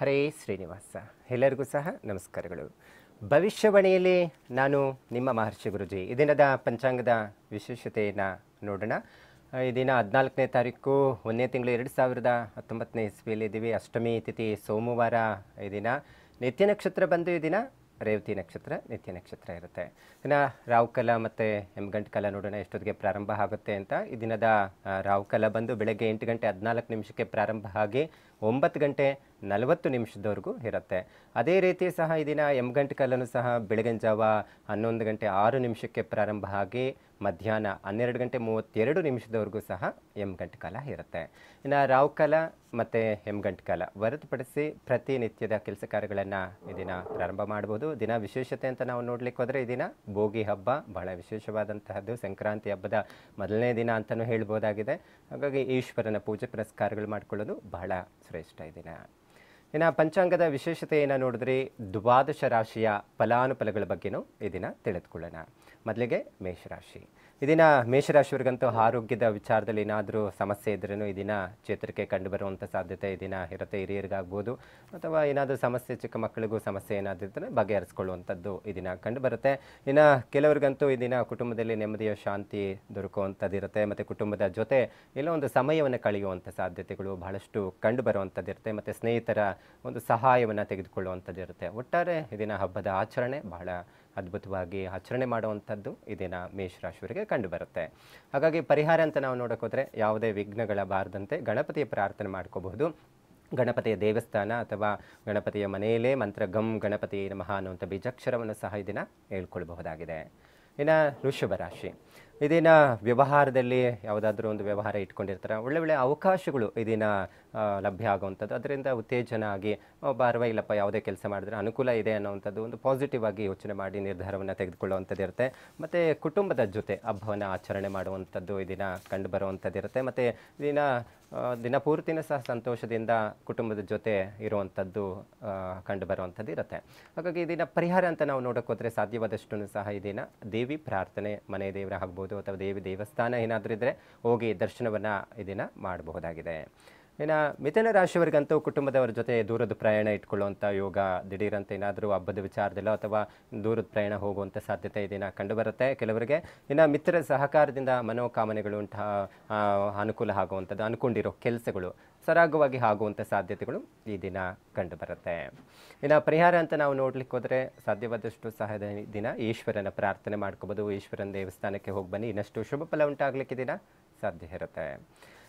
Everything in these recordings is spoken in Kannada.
ಹರೇ ಶ್ರೀನಿವಾಸ. ಎಲ್ಲರಿಗೂ ಸಹ ನಮಸ್ಕಾರಗಳು. ಭವಿಷ್ಯವಾಣಿಯಲ್ಲಿ ನಾನು ನಿಮ್ಮ ಮಹರ್ಷಿ ಗುರುಜಿ. ಈ ದಿನದ ಪಂಚಾಂಗದ ವಿಶೇಷತೆಯನ್ನು ನೋಡೋಣ. ಈ ದಿನ ಹದಿನಾಲ್ಕನೇ ತಾರೀಕು, ಒಂದನೇ ತಿಂಗಳು ಎರಡು ಸಾವಿರದ ಹತ್ತೊಂಬತ್ತನೇ ಇಸ್ವಿಯಲ್ಲಿ ಇದ್ದೀವಿ. ಅಷ್ಟಮಿ ತಿಥಿ ಸೋಮವಾರ ಈ ದಿನ. ನಿತ್ಯ ನಕ್ಷತ್ರ ಬಂದು ಈ ದಿನ ರೇವತಿ ನಕ್ಷತ್ರ, ನಿತ್ಯ ನಕ್ಷತ್ರ ಇರುತ್ತೆ. ಇನ್ನು ರಾಹುಕಲ ಮತ್ತು ಎಂಗಂಟು ಕಾಲ ನೋಡೋಣ ಎಷ್ಟೊತ್ತಿಗೆ ಪ್ರಾರಂಭ ಆಗುತ್ತೆ ಅಂತ. ಈ ದಿನದ ರಾಹುಕಾಲ ಬಂದು ಬೆಳಗ್ಗೆ ಎಂಟು ಗಂಟೆ ಹದಿನಾಲ್ಕು ನಿಮಿಷಕ್ಕೆ ಪ್ರಾರಂಭ ಆಗಿ ಒಂಬತ್ತು ಗಂಟೆ ನಲವತ್ತು ನಿಮಿಷದವರೆಗೂ ಇರುತ್ತೆ. ಅದೇ ರೀತಿ ಸಹ ಈ ದಿನ ಎಂಗಂಟು ಕಾಲನೂ ಸಹ ಬೆಳಗಿನ ಜಾವ ಹನ್ನೊಂದು ಗಂಟೆ ಆರು ನಿಮಿಷಕ್ಕೆ ಪ್ರಾರಂಭ ಆಗಿ ಮಧ್ಯಾಹ್ನ ಹನ್ನೆರಡು ಗಂಟೆ ಮೂವತ್ತೆರಡು ನಿಮಿಷದವರೆಗೂ ಸಹ ಎಂಗಂಟು ಕಾಲ ಇರುತ್ತೆ. ಇನ್ನು ರಾವ್ ಕಾಲ ಮತ್ತು ಹೆಮ್ಗಂಟು ಕಾಲ ಹೊರತುಪಡಿಸಿ ಪ್ರತಿನಿತ್ಯದ ಕೆಲಸ ಕಾರ್ಯಗಳನ್ನು ದಿನ ಪ್ರಾರಂಭ ಮಾಡ್ಬೋದು. ದಿನ ವಿಶೇಷತೆ ಅಂತ ನಾವು ನೋಡಲಿಕ್ಕೆ ಹೋದರೆ ಈ ದಿನ ಭೋಗಿ ಹಬ್ಬ ಬಹಳ ವಿಶೇಷವಾದಂತಹದ್ದು. ಸಂಕ್ರಾಂತಿ ಹಬ್ಬದ ಮೊದಲನೇ ದಿನ ಅಂತಲೂ ಹೇಳ್ಬೋದಾಗಿದೆ. ಹಾಗಾಗಿ ಈಶ್ವರನ ಪೂಜೆ ಪುರಸ್ಕಾರಗಳು ಮಾಡಿಕೊಳ್ಳೋದು ಬಹಳ ಶ್ರೇಷ್ಠ ಈ ದಿನ ಇನ್ನು ಪಂಚಾಂಗದ ವಿಶೇಷತೆಯನ್ನು ನೋಡಿದ್ರೆ ದ್ವಾದಶ ರಾಶಿಯ ಫಲಾನುಫಲಗಳ ಬಗ್ಗೆನೂ ಈ ದಿನ ತಿಳಿದುಕೊಳ್ಳೋಣ. ಮೊದಲಿಗೆ ಮೇಷರಾಶಿ ಈ ದಿನ ಮೇಷರಾಶಿಯವರಿಗಂತೂ ಆರೋಗ್ಯದ ವಿಚಾರದಲ್ಲಿ ಏನಾದರೂ ಸಮಸ್ಯೆ ಇದ್ರೂ ದಿನ ಚೇತರಿಕೆ ಕಂಡು ಬರುವಂಥ ಸಾಧ್ಯತೆ ದಿನ ಇರುತ್ತೆ ಹಿರಿಯರಿಗಾಗ್ಬೋದು. ಅಥವಾ ಏನಾದರೂ ಸಮಸ್ಯೆ, ಚಿಕ್ಕ ಮಕ್ಕಳಿಗೂ ಸಮಸ್ಯೆ ಏನಾದರೂ ಇದ್ದರೆ ಬಗೆಹರಿಸ್ಕೊಳ್ಳುವಂಥದ್ದು ಈ ದಿನ ಕಂಡು ಬರುತ್ತೆ ಇನ್ನು ಕೆಲವರಿಗಂತೂ ಈ ದಿನ ಕುಟುಂಬದಲ್ಲಿ ನೆಮ್ಮದಿಯ ಶಾಂತಿ ದೊರಕುವಂಥದ್ದು ಇರುತ್ತೆ ಮತ್ತು ಕುಟುಂಬದ ಜೊತೆ ಎಲ್ಲೋ ಒಂದು ಸಮಯವನ್ನು ಕಳೆಯುವಂಥ ಸಾಧ್ಯತೆಗಳು ಬಹಳಷ್ಟು ಕಂಡು ಬರುವಂಥದ್ದು ಇರುತ್ತೆ ಮತ್ತು ಸ್ನೇಹಿತರ ಒಂದು ಸಹಾಯವನ್ನು ತೆಗೆದುಕೊಳ್ಳುವಂಥದ್ದು ಇರುತ್ತೆ ಒಟ್ಟಾರೆ ದಿನ ಹಬ್ಬದ ಆಚರಣೆ ಬಹಳ ಅದ್ಭುತವಾಗಿ ಆಚರಣೆ ಮಾಡುವಂಥದ್ದು ಈ ದಿನ ಮೇಷರಾಶಿಯವರಿಗೆ ಕಂಡುಬರುತ್ತೆ. ಹಾಗಾಗಿ ಪರಿಹಾರ ಅಂತ ನಾವು ನೋಡೋಕ್ಕೋದ್ರೆ ಯಾವುದೇ ವಿಘ್ನಗಳ ಬಾರದಂತೆ ಗಣಪತಿಯ ಪ್ರಾರ್ಥನೆ ಮಾಡ್ಕೋಬಹುದು. ಗಣಪತಿಯ ದೇವಸ್ಥಾನ ಅಥವಾ ಗಣಪತಿಯ ಮನೆಯಲ್ಲೇ ಮಂತ್ರ ಗಮ್ ಗಣಪತಿ ನಮಃ ಅನ್ನುವಂಥ ಬೀಜಾಕ್ಷರವನ್ನು ಸಹ ಇದನ್ನು ದಿನ ಹೇಳ್ಕೊಳ್ಬಹುದಾಗಿದೆ. ಇನ್ನು ವೃಷಭ ರಾಶಿ. ಇದಿನ ವ್ಯವಹಾರದಲ್ಲಿ ಯಾವುದಾದ್ರೂ ಒಂದು ವ್ಯವಹಾರ ಇಟ್ಕೊಂಡಿರ್ತಾರೆ ಒಳ್ಳೆ ಒಳ್ಳೆ ಅವಕಾಶಗಳು ಇದನ್ನ ಆ, ಲಭ್ಯ ಆಗುವಂಥದ್ದು. ಅದರಿಂದ ಉತ್ತೇಜನ ಆಗಿ ಬಾರವ ಇಲ್ಲಪ್ಪ ಯಾವುದೇ ಕೆಲಸ ಮಾಡಿದ್ರೆ ಅನುಕೂಲ ಇದೆ ಅನ್ನೋವಂಥದ್ದು ಒಂದು ಪಾಸಿಟಿವ್ ಆಗಿ ಯೋಚನೆ ಮಾಡಿ ನಿರ್ಧಾರವನ್ನು ತೆಗೆದುಕೊಳ್ಳುವಂಥದ್ದು ಇರುತ್ತೆ. ಮತ್ತು ಕುಟುಂಬದ ಜೊತೆ ಹಬ್ಬವನ್ನು ಆಚರಣೆ ಮಾಡುವಂಥದ್ದು ಇದಿನ ಕಂಡು ಬರುವಂಥದ್ದು ಇರುತ್ತೆ. ಮತ್ತು ದಿನ ಆ, ದಿನಪೂರ್ತಿನೂ ಸಹ ಸಂತೋಷದಿಂದ ಕುಟುಂಬದ ಜೊತೆ ಇರುವಂಥದ್ದು ಕಂಡು ಬರುವಂಥದ್ದು ಇರುತ್ತೆ. ಹಾಗಾಗಿ ಇದನ್ನು ಪರಿಹಾರ ಅಂತ ನಾವು ನೋಡೋಕೆ ಹೋದರೆ ಸಾಧ್ಯವಾದಷ್ಟು ಸಹ ಇದನ್ನು ದೇವಿ ಪ್ರಾರ್ಥನೆ, ಮನೆ ದೇವರ ಆಗ್ಬೋದು ಅಥವಾ ದೇವಿ ದೇವಸ್ಥಾನ ಏನಾದರೂ ಇದ್ದರೆ ಹೋಗಿ ದರ್ಶನವನ್ನು ಇದನ್ನು ಮಾಡಬಹುದಾಗಿದೆ. ಇನ್ನು ಮಿಥುನ ರಾಶಿಯವರಿಗಂತೂ ಕುಟುಂಬದವರ ಜೊತೆ ದೂರದ ಪ್ರಯಾಣ ಇಟ್ಕೊಳ್ಳುವಂಥ ಯೋಗ ದಿಢೀರಂತ ಏನಾದರೂ ಹಬ್ಬದ ವಿಚಾರದಲ್ಲೋ ಅಥವಾ ದೂರದ ಪ್ರಯಾಣ ಹೋಗುವಂಥ ಸಾಧ್ಯತೆ ಈ ದಿನ ಕಂಡುಬರುತ್ತೆ. ಕೆಲವರಿಗೆ ಇನ್ನು ಮಿತ್ರ ಸಹಕಾರದಿಂದ ಮನೋಕಾಮನೆಗಳು ಉಂಟ ಅನುಕೂಲ ಆಗುವಂಥದ್ದು, ಅನ್ಕೊಂಡಿರೋ ಕೆಲಸಗಳು ಸರಾಗವಾಗಿ ಆಗುವಂಥ ಸಾಧ್ಯತೆಗಳು ಈ ದಿನ ಕಂಡುಬರುತ್ತೆ. ಇನ್ನು ಪರಿಹಾರ ಅಂತ ನಾವು ನೋಡ್ಲಿಕ್ಕೆ ಹೋದರೆ ಸಾಧ್ಯವಾದಷ್ಟು ಸಹ ದಿನ ಈಶ್ವರನ ಪ್ರಾರ್ಥನೆ ಮಾಡ್ಕೋಬೋದು. ಈಶ್ವರನ ದೇವಸ್ಥಾನಕ್ಕೆ ಹೋಗಿ ಬನ್ನಿ. ಇನ್ನಷ್ಟು ಶುಭ ಫಲ ಉಂಟಾಗಲಿಕ್ಕೆ ದಿನ ಸಾಧ್ಯ ಇರುತ್ತೆ.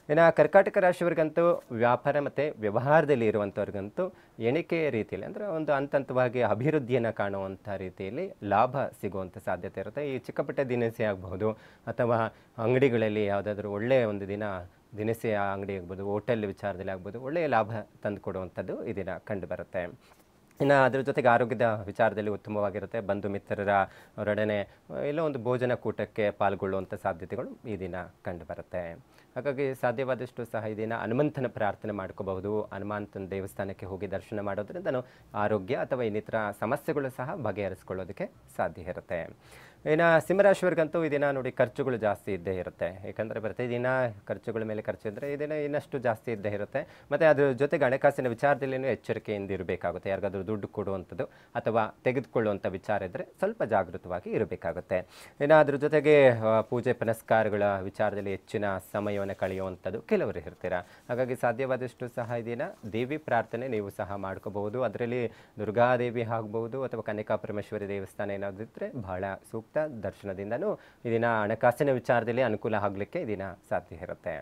ಇನ್ನು ಕರ್ಕಾಟಕ ರಾಶಿಯವ್ರಿಗಂತೂ ವ್ಯಾಪಾರ ಮತ್ತು ವ್ಯವಹಾರದಲ್ಲಿ ಇರುವಂಥವ್ರಿಗಂತೂ ಎಣಿಕೆ ರೀತಿಯಲ್ಲಿ ಅಂದರೆ ಒಂದು ಹಂತ ಹಂತವಾಗಿ ಅಭಿವೃದ್ಧಿಯನ್ನು ಕಾಣುವಂಥ ರೀತಿಯಲ್ಲಿ ಲಾಭ ಸಿಗುವಂಥ ಸಾಧ್ಯತೆ ಇರುತ್ತೆ. ಈ ಚಿಕ್ಕಪಟ್ಟೆ ದಿನಸಿ ಆಗ್ಬೋದು ಅಥವಾ ಅಂಗಡಿಗಳಲ್ಲಿ ಯಾವುದಾದ್ರೂ ಒಳ್ಳೆಯ ಒಂದು ದಿನ ದಿನಸಿ ಅಂಗಡಿ ಆಗ್ಬೋದು ಹೋಟೆಲ್ ವಿಚಾರದಲ್ಲಿ ಆಗ್ಬೋದು ಒಳ್ಳೆಯ ಲಾಭ ತಂದು ಕೊಡುವಂಥದ್ದು ಈ ದಿನ ಕಂಡುಬರುತ್ತೆ. ಇನ್ನು ಅದರ ಜೊತೆಗೆ ಆರೋಗ್ಯದ ವಿಚಾರದಲ್ಲಿ ಉತ್ತಮವಾಗಿರುತ್ತೆ. ಬಂಧು ಮಿತ್ರರ ಅವರೊಡನೆ ಎಲ್ಲೋ ಒಂದು ಭೋಜನ ಕೂಟಕ್ಕೆ ಪಾಲ್ಗೊಳ್ಳುವಂಥ ಸಾಧ್ಯತೆಗಳು ಈ ದಿನ ಕಂಡು ಬರುತ್ತೆ ಹಾಗಾಗಿ ಸಾಧ್ಯವಾದಷ್ಟು ಸಹ ಇದನ್ನು ಹನುಮಂತನ ಪ್ರಾರ್ಥನೆ ಮಾಡ್ಕೋಬಹುದು. ಹನುಮಂತನ ದೇವಸ್ಥಾನಕ್ಕೆ ಹೋಗಿ ದರ್ಶನ ಮಾಡೋದ್ರಿಂದ ಆರೋಗ್ಯ ಅಥವಾ ಇನ್ನಿತರ ಸಮಸ್ಯೆಗಳು ಸಹ ಬಗೆಹರಿಸ್ಕೊಳ್ಳೋದಕ್ಕೆ ಸಾಧ್ಯ ಇರುತ್ತೆ. ಇನ್ನು ಸಿಂಹರಾಶಿಯವರಿಗಂತೂ ಇದನ್ನು ನೋಡಿ ಖರ್ಚುಗಳು ಜಾಸ್ತಿ ಇದ್ದೇ ಇರುತ್ತೆ. ಏಕೆಂದರೆ ಪ್ರತಿದಿನ ಖರ್ಚುಗಳ ಮೇಲೆ ಖರ್ಚು ಇದ್ದರೆ ಇದನ್ನು ಇನ್ನಷ್ಟು ಜಾಸ್ತಿ ಇದ್ದೇ ಇರುತ್ತೆ. ಮತ್ತು ಅದ್ರ ಜೊತೆಗೆ ಹಣಕಾಸಿನ ವಿಚಾರದಲ್ಲಿನೂ ಎಚ್ಚರಿಕೆಯಿಂದ ಇರಬೇಕಾಗುತ್ತೆ. ಯಾರಿಗಾದ್ರೂ ದುಡ್ಡು ಕೊಡುವಂಥದ್ದು ಅಥವಾ ತೆಗೆದುಕೊಳ್ಳುವಂಥ ವಿಚಾರ ಇದ್ದರೆ ಸ್ವಲ್ಪ ಜಾಗೃತವಾಗಿ ಇರಬೇಕಾಗುತ್ತೆ. ಇನ್ನು ಅದ್ರ ಜೊತೆಗೆ ಪೂಜೆ ಪುನಸ್ಕಾರಗಳ ವಿಚಾರದಲ್ಲಿ ಹೆಚ್ಚಿನ ಸಮಯವನ್ನು ಕಳೆಯುವಂಥದ್ದು ಕೆಲವರು ಇರ್ತೀರ ಹಾಗಾಗಿ ಸಾಧ್ಯವಾದಷ್ಟು ಸಹ ಇದನ್ನು ದೇವಿ ಪ್ರಾರ್ಥನೆ ನೀವು ಸಹ ಮಾಡ್ಕೋಬಹುದು. ಅದರಲ್ಲಿ ದುರ್ಗಾದೇವಿ ಆಗ್ಬೋದು ಅಥವಾ ಕನ್ಯಕಾ ಪರಮೇಶ್ವರಿ ದೇವಸ್ಥಾನ ಏನಾದರೂ ಇದ್ದರೆ ಬಹಳ ಸೂಕ್ತ ದರ್ಶನದಿಂದನೂ ಇದನ್ನು ದಿನ ಹಣಕಾಸಿನ ವಿಚಾರದಲ್ಲಿ ಅನುಕೂಲ ಆಗಲಿಕ್ಕೆ ಇದನ್ನು ದಿನ ಸಾಧ್ಯ ಇರುತ್ತೆ.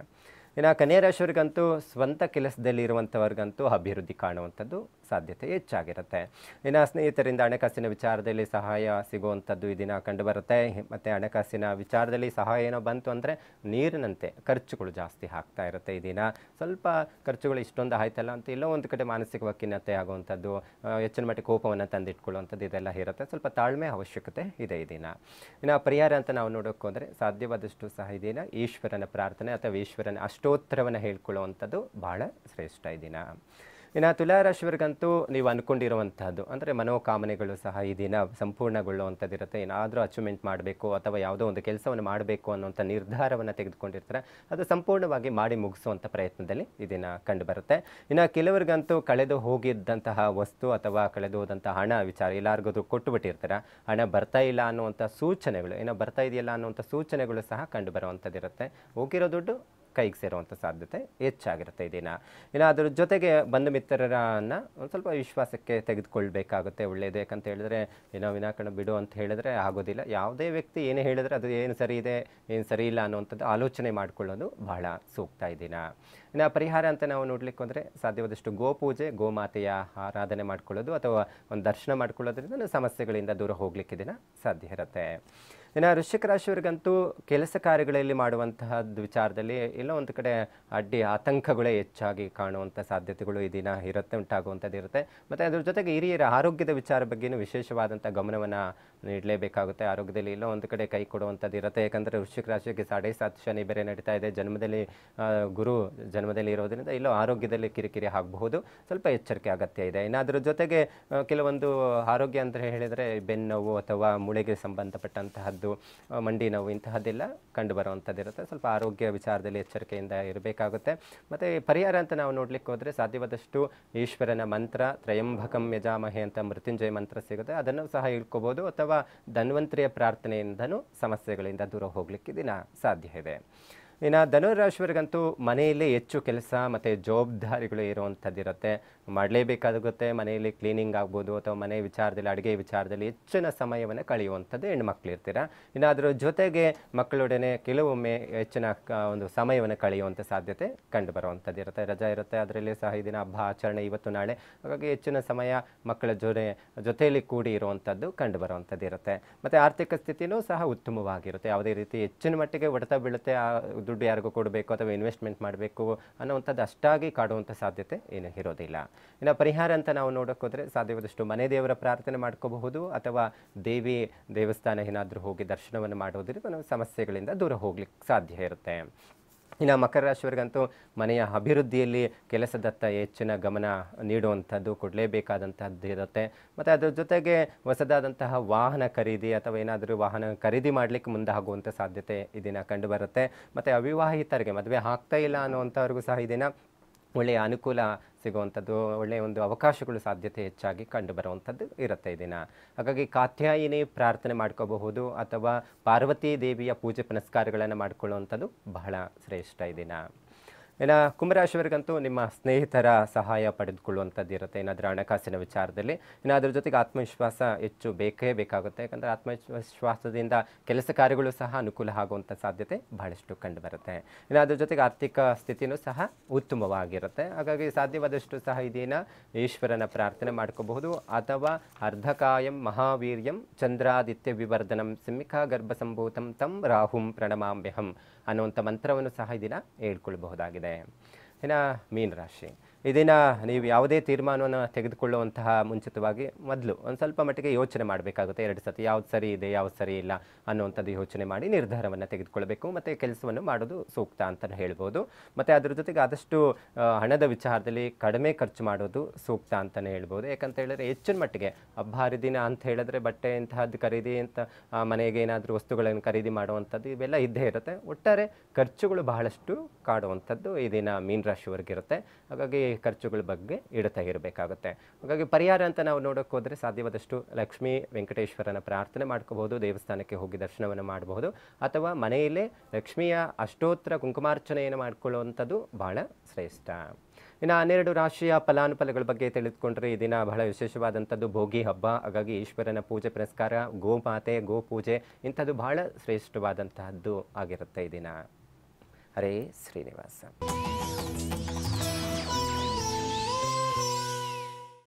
ಇನ್ನು ಕನ್ಯಾ ರಾಶಿಯವರಿಗಂತೂ ಸ್ವಂತ ಕೆಲಸದಲ್ಲಿ ಇರುವಂಥವ್ರಿಗಂತೂ ಅಭಿವೃದ್ಧಿ ಕಾಣುವಂಥದ್ದು ಸಾಧ್ಯತೆ ಹೆಚ್ಚಾಗಿರುತ್ತೆ. ಇನ್ನು ಸ್ನೇಹಿತರಿಂದ ಹಣಕಾಸಿನ ವಿಚಾರದಲ್ಲಿ ಸಹಾಯ ಸಿಗುವಂಥದ್ದು ಈ ದಿನ ಕಂಡುಬರುತ್ತೆ. ಮತ್ತು ಹಣಕಾಸಿನ ವಿಚಾರದಲ್ಲಿ ಸಹಾಯ ಏನೋ ಬಂತು ಅಂದರೆ ನೀರಿನಂತೆ ಖರ್ಚುಗಳು ಜಾಸ್ತಿ ಆಗ್ತಾ ಇರುತ್ತೆ ಈ ದಿನ. ಸ್ವಲ್ಪ ಖರ್ಚುಗಳು ಇಷ್ಟೊಂದು ಆಯ್ತಲ್ಲ ಅಂತ ಎಲ್ಲೋ ಒಂದು ಕಡೆ ಮಾನಸಿಕ ಖಿನ್ನತೆ ಆಗುವಂಥದ್ದು ಹೆಚ್ಚಿನ ಮಟ್ಟಿಗೆ ಕೋಪವನ್ನು ತಂದಿಟ್ಕೊಳ್ಳುವಂಥದ್ದು ಇದೆಲ್ಲ ಇರುತ್ತೆ. ಸ್ವಲ್ಪ ತಾಳ್ಮೆ ಅವಶ್ಯಕತೆ ಇದೆ ಈ ದಿನ. ಇನ್ನು ಪರಿಹಾರ ಅಂತ ನಾವು ನೋಡೋಕ್ಕೂ ಅಂದರೆ ಸಾಧ್ಯವಾದಷ್ಟು ಸಹ ಈ ಈಶ್ವರನ ಪ್ರಾರ್ಥನೆ ಅಥವಾ ಈಶ್ವರನ ಅಷ್ಟೋತ್ತರವನ್ನು ಹೇಳ್ಕೊಳ್ಳುವಂಥದ್ದು ಭಾಳ ಶ್ರೇಷ್ಠ ಈ ದಿನ. ಇನ್ನು ತುಲಾರಾಶಿಯವರಿಗಂತೂ ನೀವು ಅಂದ್ಕೊಂಡಿರುವಂಥದ್ದು ಅಂದರೆ ಮನೋಕಾಮನೆಗಳು ಸಹ ಈ ದಿನ ಸಂಪೂರ್ಣಗೊಳ್ಳುವಂಥದ್ದಿರುತ್ತೆ. ಏನಾದರೂ ಅಚೀವ್ಮೆಂಟ್ ಮಾಡಬೇಕು ಅಥವಾ ಯಾವುದೋ ಒಂದು ಕೆಲಸವನ್ನು ಮಾಡಬೇಕು ಅನ್ನುವಂಥ ನಿರ್ಧಾರವನ್ನು ತೆಗೆದುಕೊಂಡಿರ್ತಾರೆ. ಅದು ಸಂಪೂರ್ಣವಾಗಿ ಮಾಡಿ ಮುಗಿಸುವಂಥ ಪ್ರಯತ್ನದಲ್ಲಿ ಈ ದಿನ ಕಂಡುಬರುತ್ತೆ. ಇನ್ನು ಕೆಲವರಿಗಂತೂ ಕಳೆದು ಹೋಗಿದ್ದಂತಹ ವಸ್ತು ಅಥವಾ ಕಳೆದು ಹೋದಂಥ ಹಣ ವಿಚಾರ ಎಲ್ಲರಿಗೂ ಕೊಟ್ಟು ಬಿಟ್ಟಿರ್ತಾರೆ. ಹಣ ಬರ್ತಾ ಇಲ್ಲ ಅನ್ನುವಂಥ ಸೂಚನೆಗಳು, ಏನೋ ಬರ್ತಾ ಇದೆಯಲ್ಲ ಅನ್ನುವಂಥ ಸೂಚನೆಗಳು ಸಹ ಕಂಡು ಬರುವಂಥದ್ದಿರುತ್ತೆ ಹೋಗಿರೋ ದುಡ್ಡು ಕೈಗೆ ಸೇರುವಂಥ ಸಾಧ್ಯತೆ ಹೆಚ್ಚಾಗಿರುತ್ತೆ ಈ ದಿನ. ಇನ್ನು ಅದ್ರ ಜೊತೆಗೆ ಬಂಧು ಮಿತ್ರರನ್ನು ಒಂದು ಸ್ವಲ್ಪ ವಿಶ್ವಾಸಕ್ಕೆ ತೆಗೆದುಕೊಳ್ಬೇಕಾಗುತ್ತೆ ಒಳ್ಳೆಯದು ಯಾಕಂತ ಹೇಳಿದ್ರೆ, ಏನೋ ವಿನಾಕರಣ ಬಿಡು ಅಂತ ಹೇಳಿದ್ರೆ ಆಗೋದಿಲ್ಲ. ಯಾವುದೇ ವ್ಯಕ್ತಿ ಏನೇ ಹೇಳಿದ್ರೆ ಅದು ಏನು ಸರಿ ಇದೆ, ಏನು ಸರಿ ಇಲ್ಲ ಅನ್ನುವಂಥದ್ದು ಆಲೋಚನೆ ಮಾಡಿಕೊಳ್ಳೋದು ಬಹಳ ಸೂಕ್ತ ದಿನ. ಇನ್ನು ಪರಿಹಾರ ಅಂತ ನಾವು ನೋಡ್ಲಿಕ್ಕೆ ಹೋದರೆ ಸಾಧ್ಯವಾದಷ್ಟು ಗೋಪೂಜೆ, ಗೋಮಾತೆಯ ಆರಾಧನೆ ಮಾಡ್ಕೊಳ್ಳೋದು ಅಥವಾ ಒಂದು ದರ್ಶನ ಮಾಡ್ಕೊಳ್ಳೋದ್ರಿಂದ ಸಮಸ್ಯೆಗಳಿಂದ ದೂರ ಹೋಗ್ಲಿಕ್ಕೆ ದಿನ ಸಾಧ್ಯ ಇರುತ್ತೆ. ಇನ್ನು ವೃಶ್ಚಿಕ ರಾಶಿಯವರಿಗಂತೂ ಕೆಲಸ ಕಾರ್ಯಗಳಲ್ಲಿ ಮಾಡುವಂತಹದ್ದು ವಿಚಾರದಲ್ಲಿ ಎಲ್ಲ ಒಂದು ಕಡೆ ಅಡ್ಡಿ ಆತಂಕಗಳೇ ಹೆಚ್ಚಾಗಿ ಕಾಣುವಂಥ ಸಾಧ್ಯತೆಗಳು ಈ ದಿನ ಇರುತ್ತೆ, ಉಂಟಾಗುವಂಥದ್ದು ಇರುತ್ತೆ. ಮತ್ತು ಅದ್ರ ಜೊತೆಗೆ ಹಿರಿಯರ ಆರೋಗ್ಯದ ವಿಚಾರ ಬಗ್ಗೆಯೂ ವಿಶೇಷವಾದಂಥ ಗಮನವನ್ನು ನೀಡಲೇಬೇಕಾಗುತ್ತೆ. ಆರೋಗ್ಯದಲ್ಲಿ ಎಲ್ಲೋ ಒಂದು ಕಡೆ ಕೈ ಕೊಡುವಂಥದ್ದು ಇರುತ್ತೆ. ಯಾಕಂದರೆ ವೃಶ್ಚಿಕ ರಾಶಿಗೆ ಸಾಡೆ ಸಾತ್ ಶನಿ ಬೇರೆ ನಡೀತಾ ಇದೆ. ಜನ್ಮದಲ್ಲಿ ಗುರು ಜನ್ಮದಲ್ಲಿ ಇರೋದರಿಂದ ಇಲ್ಲೋ ಆರೋಗ್ಯದಲ್ಲಿ ಕಿರಿಕಿರಿ ಆಗಬಹುದು. ಸ್ವಲ್ಪ ಎಚ್ಚರಿಕೆ ಅಗತ್ಯ ಇದೆ. ಇನ್ನು ಅದರ ಜೊತೆಗೆ ಕೆಲವೊಂದು ಆರೋಗ್ಯ ಅಂತ ಹೇಳಿದರೆ ಬೆನ್ನೋವು ಅಥವಾ ಮೂಳೆಗೆ ಸಂಬಂಧಪಟ್ಟಂತಹದ್ದು ಆ, ಮಂಡಿ ನೋವು ಇಂತಹದ್ದೆಲ್ಲ ಕಂಡು ಬರುವಂಥದ್ದಿರುತ್ತೆ ಸ್ವಲ್ಪ ಆರೋಗ್ಯ ವಿಚಾರದಲ್ಲಿ ಎಚ್ಚರಿಕೆಯಿಂದ ಇರಬೇಕಾಗುತ್ತೆ. ಮತ್ತು ಪರಿಹಾರ ಅಂತ ನಾವು ನೋಡ್ಲಿಕ್ಕೆ ಹೋದರೆ ಸಾಧ್ಯವಾದಷ್ಟು ಈಶ್ವರನ ಮಂತ್ರ ತ್ರಯಂಭಕಂ ಯಜಾಮಹೆ ಅಂತ ಮೃತ್ಯುಂಜಯ ಮಂತ್ರ ಸಿಗುತ್ತೆ. ಅದನ್ನು ಸಹ ಇಳ್ಕೋಬೋದು ಅಥವಾ ಧನ್ವಂತರಿಯ ಪ್ರಾರ್ಥನೆಯಿಂದನೂ ಸಮಸ್ಯೆಗಳಿಂದ ದೂರ ಹೋಗಲಿಕ್ಕೆ ದಿನ ಸಾಧ್ಯ ಇದೆ ಇನ್ನು ಧನುರಾಶಿಯವರಿಗಂತೂ ಮನೆಯಲ್ಲಿ ಹೆಚ್ಚು ಕೆಲಸ ಮತ್ತು ಜವಾಬ್ದಾರಿಗಳು ಇರುವಂಥದ್ದಿರುತ್ತೆ. ಮಾಡಲೇಬೇಕಾಗುತ್ತೆ, ಮನೆಯಲ್ಲಿ ಕ್ಲೀನಿಂಗ್ ಆಗ್ಬೋದು ಅಥವಾ ಮನೆ ವಿಚಾರದಲ್ಲಿ, ಅಡುಗೆ ವಿಚಾರದಲ್ಲಿ ಹೆಚ್ಚಿನ ಸಮಯವನ್ನು ಕಳೆಯುವಂಥದ್ದು ಹೆಣ್ಮಕ್ಳು ಇರ್ತೀರ ಇನ್ನು ಅದರ ಜೊತೆಗೆ ಮಕ್ಕಳೊಡನೆ ಕೆಲವೊಮ್ಮೆ ಹೆಚ್ಚಿನ ಒಂದು ಸಮಯವನ್ನು ಕಳೆಯುವಂಥ ಸಾಧ್ಯತೆ ಕಂಡು ಬರುವಂಥದ್ದು ಇರುತ್ತೆ ರಜಾ ಇರುತ್ತೆ, ಅದರಲ್ಲಿ ಸಹ ಈ ದಿನ ಹಬ್ಬ ಆಚರಣೆ ಇವತ್ತು ನಾಳೆ. ಹಾಗಾಗಿ ಹೆಚ್ಚಿನ ಸಮಯ ಮಕ್ಕಳ ಜೊತೆ ಜೊತೆಯಲ್ಲಿ ಕೂಡಿ ಇರುವಂಥದ್ದು ಕಂಡು ಬರುವಂಥದ್ದು ಇರುತ್ತೆ ಮತ್ತು ಆರ್ಥಿಕ ಸ್ಥಿತಿನೂ ಸಹ ಉತ್ತಮವಾಗಿರುತ್ತೆ. ಯಾವುದೇ ರೀತಿ ಹೆಚ್ಚಿನ ಮಟ್ಟಿಗೆ ಹೊಡೆತ ಬೀಳುತ್ತೆ, ಆ ದುಡ್ಡು ಯಾರಿಗೂ ಕೊಡಬೇಕು ಅಥವಾ ಇನ್ವೆಸ್ಟ್ಮೆಂಟ್ ಮಾಡಬೇಕು ಅನ್ನೋವಂಥದ್ದು ಅಷ್ಟಾಗಿ ಕಾಡುವಂಥ ಸಾಧ್ಯತೆ ಏನು ಇರೋದಿಲ್ಲ. ಇನ್ನು ಪರಿಹಾರ ಅಂತ ನಾವು ನೋಡೋಕೆ ಹೋದರೆ ಸಾಧ್ಯವಾದಷ್ಟು ಮನೆ ದೇವರ ಪ್ರಾರ್ಥನೆ ಮಾಡ್ಕೋಬಹುದು ಅಥವಾ ದೇವಿ ದೇವಸ್ಥಾನ ಏನಾದರೂ ಹೋಗಿ ದರ್ಶನವನ್ನು ಮಾಡೋದ್ರಿಂದ ನಾವು ಸಮಸ್ಯೆಗಳಿಂದ ದೂರ ಹೋಗ್ಲಿಕ್ಕೆ ಸಾಧ್ಯ ಇರುತ್ತೆ. ಇನ್ನು ಮಕರ ರಾಶಿಯವರಿಗಂತೂ ಮನೆಯ ಅಭಿವೃದ್ಧಿಯಲ್ಲಿ ಕೆಲಸದತ್ತ ಹೆಚ್ಚಿನ ಗಮನ ನೀಡುವಂಥದ್ದು ಕೊಡಲೇಬೇಕಾದಂತಹದ್ದು ಇರುತ್ತೆ. ಮತ್ತು ಅದ್ರ ಜೊತೆಗೆ ಹೊಸದಾದಂತಹ ವಾಹನ ಖರೀದಿ ಅಥವಾ ಏನಾದರೂ ವಾಹನ ಖರೀದಿ ಮಾಡಲಿಕ್ಕೆ ಮುಂದಾಗುವಂಥ ಸಾಧ್ಯತೆ ಇದನ್ನು ದಿನ ಕಂಡುಬರುತ್ತೆ ಮತ್ತು ಅವಿವಾಹಿತರಿಗೆ ಮದುವೆ ಆಗ್ತಾ ಇಲ್ಲ ಅನ್ನುವಂಥವ್ರಿಗೂ ಸಹ ಇದನ್ನು ದಿನ ಒಳ್ಳೆಯ ಅನುಕೂಲ ಸಿಗುವಂಥದ್ದು, ಒಳ್ಳೆಯ ಒಂದು ಅವಕಾಶಗಳು ಸಾಧ್ಯತೆ ಹೆಚ್ಚಾಗಿ ಕಂಡು ಬರುವಂಥದ್ದು ಇರುತ್ತೆ ದಿನ. ಹಾಗಾಗಿ ಕಾತ್ಯಾಯಿನಿ ಪ್ರಾರ್ಥನೆ ಮಾಡ್ಕೋಬಹುದು ಅಥವಾ ಪಾರ್ವತಿ ದೇವಿಯ ಪೂಜೆ ಪುನಸ್ಕಾರಗಳನ್ನು ಮಾಡಿಕೊಳ್ಳುವಂಥದ್ದು ಬಹಳ ಶ್ರೇಷ್ಠ ಈ ದಿನ. ಇನ್ನು ಕುಂಭರಾಶಿಯವರಿಗಂತೂ ನಿಮ್ಮ ಸ್ನೇಹಿತರ ಸಹಾಯ ಪಡೆದುಕೊಳ್ಳುವಂಥದ್ದು ಇರುತ್ತೆ. ಏನಾದರೂ ಹಣಕಾಸಿನ ವಿಚಾರದಲ್ಲಿ, ಇನ್ನು ಅದ್ರ ಜೊತೆಗೆ ಆತ್ಮವಿಶ್ವಾಸ ಹೆಚ್ಚು ಬೇಕೇ ಬೇಕಾಗುತ್ತೆ. ಯಾಕಂದರೆ ಆತ್ಮವಿಶ್ವಾಸದಿಂದ ಕೆಲಸ ಕಾರ್ಯಗಳು ಸಹ ಅನುಕೂಲ ಆಗುವಂಥ ಸಾಧ್ಯತೆ ಬಹಳಷ್ಟು ಕಂಡುಬರುತ್ತೆ. ಇನ್ನು ಅದ್ರ ಜೊತೆಗೆ ಆರ್ಥಿಕ ಸ್ಥಿತಿನೂ ಸಹ ಉತ್ತಮವಾಗಿರುತ್ತೆ. ಹಾಗಾಗಿ ಸಾಧ್ಯವಾದಷ್ಟು ಸಹ ಇದೇನ ಈಶ್ವರನ ಪ್ರಾರ್ಥನೆ ಮಾಡ್ಕೋಬಹುದು. ಅಥವಾ ಅರ್ಧಕಾಯಂ ಮಹಾವೀರ್ಯಂ ಚಂದ್ರಾದಿತ್ಯ ವಿವರ್ಧನಂ ಸಿಮ್ಮಿಕಾ ಗರ್ಭಸಂಭೂತಂ ತಂ ರಾಹುಂ ಪ್ರಣಮಾಂಬೆಹಂ ಅನ್ನುವಂಥ ಮಂತ್ರವನ್ನು ಸಹ ಇದೀನ ದಿನ ಹೇಳ್ಕೊಳ್ಬಹುದಾಗಿದೆ. කණ්ඩායම්. එහෙනම් මීන රාශියෙන් ದಿನ ನೀವು ಯಾವುದೇ ತೀರ್ಮಾನವನ್ನು ತೆಗೆದುಕೊಳ್ಳುವಂತಹ ಮುಂಚಿತವಾಗಿ ಮೊದಲು ಒಂದು ಸ್ವಲ್ಪ ಮಟ್ಟಿಗೆ ಯೋಚನೆ ಮಾಡಬೇಕಾಗುತ್ತೆ. ಎರಡು ಸತಿ ಯಾವ್ದು ಸರಿ ಇದೆ, ಯಾವ್ದು ಸರಿ ಇಲ್ಲ ಅನ್ನುವಂಥದ್ದು ಯೋಚನೆ ಮಾಡಿ ನಿರ್ಧಾರವನ್ನು ತೆಗೆದುಕೊಳ್ಬೇಕು ಮತ್ತು ಕೆಲಸವನ್ನು ಮಾಡೋದು ಸೂಕ್ತ ಅಂತಲೇ ಹೇಳ್ಬೋದು. ಮತ್ತು ಅದ್ರ ಜೊತೆಗೆ ಆದಷ್ಟು ಹಣದ ವಿಚಾರದಲ್ಲಿ ಕಡಿಮೆ ಖರ್ಚು ಮಾಡೋದು ಸೂಕ್ತ ಅಂತಲೇ ಹೇಳ್ಬೋದು. ಯಾಕಂತ ಹೇಳಿದ್ರೆ ಹೆಚ್ಚಿನ ಮಟ್ಟಿಗೆ ಹಬ್ಬ ಹರಿದಿನ ಅಂತ ಹೇಳಿದ್ರೆ ಬಟ್ಟೆ ಇಂತಹದ್ದು ಖರೀದಿ ಅಂತ ಮನೆಗೆ ಏನಾದರೂ ವಸ್ತುಗಳನ್ನು ಖರೀದಿ ಮಾಡುವಂಥದ್ದು ಇವೆಲ್ಲ ಇದ್ದೇ ಇರುತ್ತೆ. ಒಟ್ಟಾರೆ ಖರ್ಚುಗಳು ಬಹಳಷ್ಟು ಕಾಡುವಂಥದ್ದು ಈ ದಿನ ಮೀನ ರಾಶಿಯವರೆಗಿರುತ್ತೆ ಹಾಗಾಗಿ ಖರ್ಚುಗಳ ಬಗ್ಗೆ ಇಡ್ತಾ ಇರಬೇಕಾಗುತ್ತೆ. ಹಾಗಾಗಿ ಪರಿಹಾರ ಅಂತ ನಾವು ನೋಡೋಕೆ ಹೋದರೆ ಸಾಧ್ಯವಾದಷ್ಟು ಲಕ್ಷ್ಮೀ ವೆಂಕಟೇಶ್ವರನ ಪ್ರಾರ್ಥನೆ ಮಾಡ್ಕೋಬಹುದು, ದೇವಸ್ಥಾನಕ್ಕೆ ಹೋಗಿ ದರ್ಶನವನ್ನು ಮಾಡಬಹುದು, ಅಥವಾ ಮನೆಯಲ್ಲೇ ಲಕ್ಷ್ಮಿಯ ಅಷ್ಟೋತ್ತರ ಕುಂಕುಮಾರ್ಚನೆಯನ್ನು ಮಾಡಿಕೊಳ್ಳುವಂಥದ್ದು ಬಹಳ ಶ್ರೇಷ್ಠ. ಇನ್ನು ಹನ್ನೆರಡು ರಾಶಿಯ ಫಲಾನುಫಲಗಳ ಬಗ್ಗೆ ತಿಳಿದುಕೊಂಡ್ರೆ ಈ ದಿನ ಬಹಳ ವಿಶೇಷವಾದಂಥದ್ದು ಭೋಗಿ ಹಬ್ಬ, ಹಾಗಾಗಿ ಈಶ್ವರನ ಪೂಜೆ ಪುರಸ್ಕಾರ, ಗೋಮಾತೆ, ಗೋಪೂಜೆ ಇಂಥದ್ದು ಬಹಳ ಶ್ರೇಷ್ಠವಾದಂತಹದ್ದು ಆಗಿರುತ್ತೆ ಈ ದಿನ. ಹರೇ ಶ್ರೀನಿವಾಸ.